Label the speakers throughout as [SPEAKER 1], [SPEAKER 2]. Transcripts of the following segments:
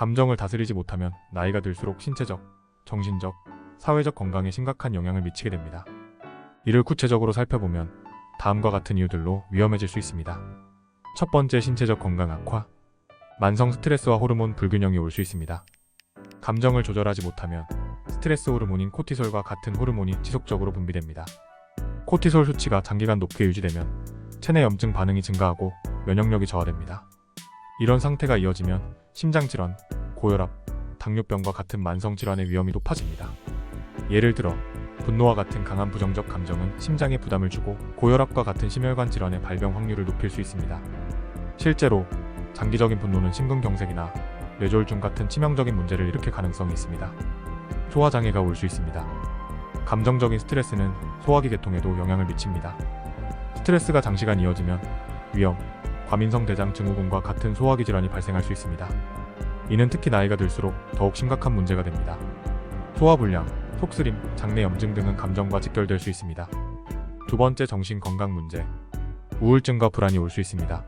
[SPEAKER 1] 감정을 다스리지 못하면 나이가 들수록 신체적, 정신적, 사회적 건강에 심각한 영향을 미치게 됩니다. 이를 구체적으로 살펴보면 다음과 같은 이유들로 위험해질 수 있습니다. 첫 번째 신체적 건강 악화. 만성 스트레스와 호르몬 불균형이 올 수 있습니다. 감정을 조절하지 못하면 스트레스 호르몬인 코티솔과 같은 호르몬이 지속적으로 분비됩니다. 코티솔 수치가 장기간 높게 유지되면 체내 염증 반응이 증가하고 면역력이 저하됩니다. 이런 상태가 이어지면 심장질환, 고혈압, 당뇨병과 같은 만성 질환의 위험이 높아집니다. 예를 들어 분노와 같은 강한 부정적 감정은 심장에 부담을 주고 고혈압과 같은 심혈관 질환의 발병 확률을 높일 수 있습니다. 실제로 장기적인 분노는 심근경색이나 뇌졸중 같은 치명적인 문제를 일으킬 가능성이 있습니다. 소화 장애가 올 수 있습니다. 감정적인 스트레스는 소화기 계통에도 영향을 미칩니다. 스트레스가 장시간 이어지면 위염, 과민성 대장 증후군과 같은 소화기 질환이 발생할 수 있습니다. 이는 특히 나이가 들수록 더욱 심각한 문제가 됩니다. 소화불량, 속쓰림, 장내 염증 등은 감정과 직결될 수 있습니다. 두 번째 정신 건강 문제. 우울증과 불안이 올 수 있습니다.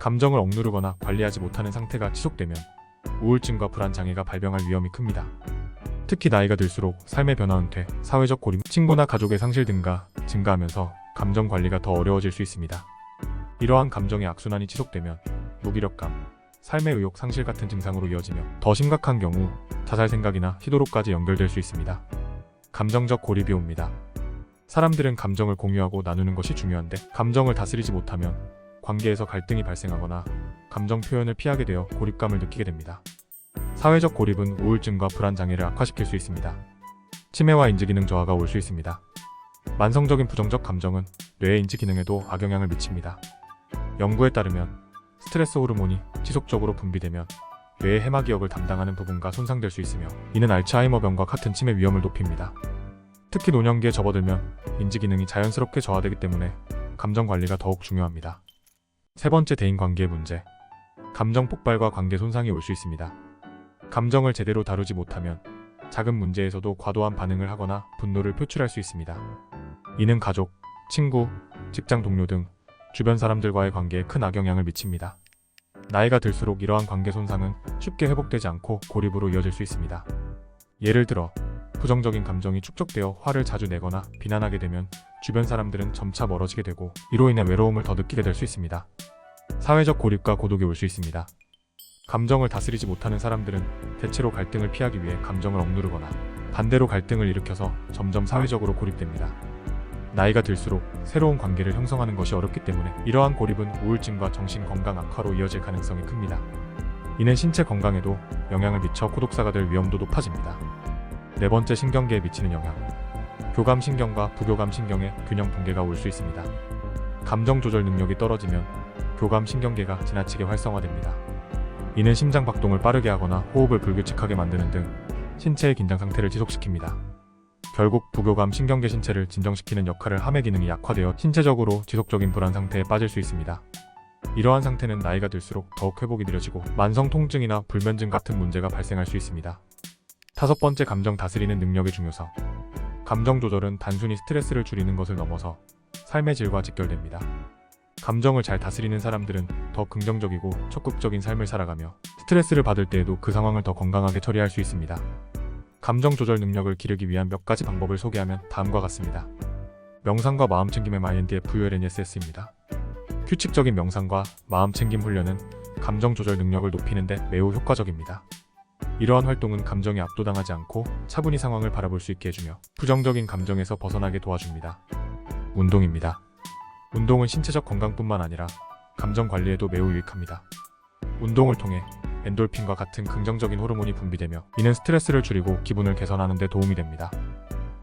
[SPEAKER 1] 감정을 억누르거나 관리하지 못하는 상태가 지속되면 우울증과 불안 장애가 발병할 위험이 큽니다. 특히 나이가 들수록 삶의 변화 은퇴, 사회적 고립, 친구나 가족의 상실 등가 증가하면서 감정 관리가 더 어려워질 수 있습니다. 이러한 감정의 악순환이 지속되면 무기력감, 삶의 의욕 상실 같은 증상으로 이어지며 더 심각한 경우 자살 생각이나 시도로까지 연결될 수 있습니다. 감정적 고립이 옵니다. 사람들은 감정을 공유하고 나누는 것이 중요한데 감정을 다스리지 못하면 관계에서 갈등이 발생하거나 감정 표현을 피하게 되어 고립감을 느끼게 됩니다. 사회적 고립은 우울증과 불안 장애를 악화시킬 수 있습니다. 치매와 인지 기능 저하가 올 수 있습니다. 만성적인 부정적 감정은 뇌의 인지 기능에도 악영향을 미칩니다. 연구에 따르면 스트레스 호르몬이 지속적으로 분비되면 뇌의 해마 기억을 담당하는 부분과 손상될 수 있으며 이는 알츠하이머병과 같은 치매 위험을 높입니다. 특히 노년기에 접어들면 인지 기능이 자연스럽게 저하되기 때문에 감정 관리가 더욱 중요합니다. 세 번째 대인 관계의 문제. 감정 폭발과 관계 손상이 올 수 있습니다. 감정을 제대로 다루지 못하면 작은 문제에서도 과도한 반응을 하거나 분노를 표출할 수 있습니다. 이는 가족, 친구, 직장 동료 등 주변 사람들과의 관계에 큰 악영향을 미칩니다. 나이가 들수록 이러한 관계 손상은 쉽게 회복되지 않고 고립으로 이어질 수 있습니다. 예를 들어 부정적인 감정이 축적되어 화를 자주 내거나 비난하게 되면 주변 사람들은 점차 멀어지게 되고 이로 인해 외로움을 더 느끼게 될 수 있습니다. 사회적 고립과 고독이 올 수 있습니다. 감정을 다스리지 못하는 사람들은 대체로 갈등을 피하기 위해 감정을 억누르거나 반대로 갈등을 일으켜서 점점 사회적으로 고립됩니다. 나이가 들수록 새로운 관계를 형성하는 것이 어렵기 때문에 이러한 고립은 우울증과 정신 건강 악화로 이어질 가능성이 큽니다. 이는 신체 건강에도 영향을 미쳐 고독사가 될 위험도 높아집니다. 네 번째 신경계에 미치는 영향. 교감 신경과 부교감 신경의 균형 붕괴가 올 수 있습니다. 감정 조절 능력이 떨어지면 교감 신경계가 지나치게 활성화됩니다. 이는 심장 박동을 빠르게 하거나 호흡을 불규칙하게 만드는 등 신체의 긴장 상태를 지속시킵니다. 결국 부교감 신경계 신체를 진정시키는 역할을 함의 기능이 약화되어 신체적으로 지속적인 불안 상태에 빠질 수 있습니다. 이러한 상태는 나이가 들수록 더욱 회복이 느려지고 만성 통증이나 불면증 같은 문제가 발생할 수 있습니다. 다섯 번째 감정 다스리는 능력의 중요성. 감정 조절은 단순히 스트레스를 줄이는 것을 넘어서 삶의 질과 직결됩니다. 감정을 잘 다스리는 사람들은 더 긍정적이고 적극적인 삶을 살아가며 스트레스를 받을 때에도 그 상황을 더 건강하게 처리할 수 있습니다. 감정 조절 능력을 기르기 위한 몇 가지 방법을 소개하면 다음과 같습니다. 명상과 마음 챙김의 INDFULNSS입니다. 규칙적인 명상과 마음 챙김 훈련은 감정 조절 능력을 높이는 데 매우 효과적입니다. 이러한 활동은 감정에 압도당하지 않고 차분히 상황을 바라볼 수 있게 해주며 부정적인 감정에서 벗어나게 도와줍니다. 운동입니다. 운동은 신체적 건강뿐만 아니라 감정 관리에도 매우 유익합니다. 운동을 통해 엔돌핀과 같은 긍정적인 호르몬이 분비되며 이는 스트레스를 줄이고 기분을 개선하는 데 도움이 됩니다.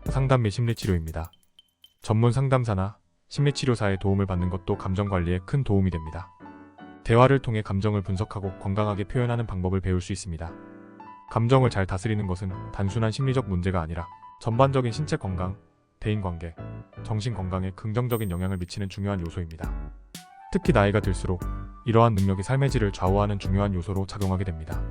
[SPEAKER 1] 상담 및 심리치료입니다. 전문 상담사나 심리치료사의 도움을 받는 것도 감정 관리에 큰 도움이 됩니다. 대화를 통해 감정을 분석하고 건강하게 표현하는 방법을 배울 수 있습니다. 감정을 잘 다스리는 것은 단순한 심리적 문제가 아니라 전반적인 신체 건강, 대인 관계, 정신 건강에 긍정적인 영향을 미치는 중요한 요소입니다. 특히 나이가 들수록 이러한 능력이 삶의 질을 좌우하는 중요한 요소로 작용하게 됩니다.